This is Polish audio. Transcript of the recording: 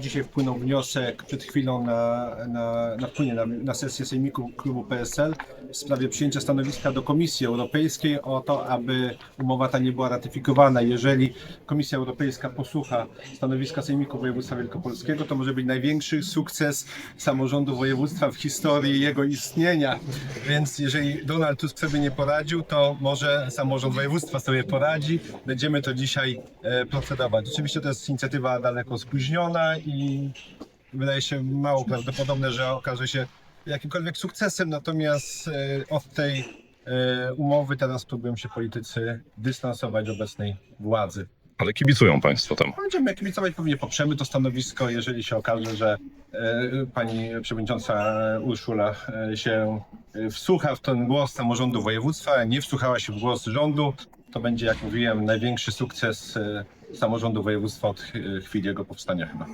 dzisiaj wpłynął wniosek przed chwilą na, na, na wpłynie na, na sesję Sejmiku Klubu PSL w sprawie przyjęcia stanowiska do Komisji Europejskiej o to, aby umowa ta nie była ratyfikowana. Jeżeli Komisja Europejska posłucha stanowiska Sejmiku Województwa Wielkopolskiego, to może być największy sukces samorządu województwa w historii jego istnienia. Więc jeżeli Donald Tusk sobie nie poradził, to może samorząd województwa sobie poradzi. Będziemy to dzisiaj e, procedować. Oczywiście to jest inicjatywa daleko spóźniona i wydaje się mało prawdopodobne, że okaże się jakimkolwiek sukcesem, natomiast e, od tej e, umowy teraz próbują się politycy dystansować obecnej władzy. Ale kibicują Państwo temu. Będziemy kibicować, pewnie poprzemy to stanowisko, jeżeli się okaże, że e, pani przewodnicząca Urszula się wsłucha w ten głos samorządu województwa, nie wsłuchała się w głos rządu, to będzie, jak mówiłem, największy sukces e, samorządu województwa od e, chwili jego powstania chyba.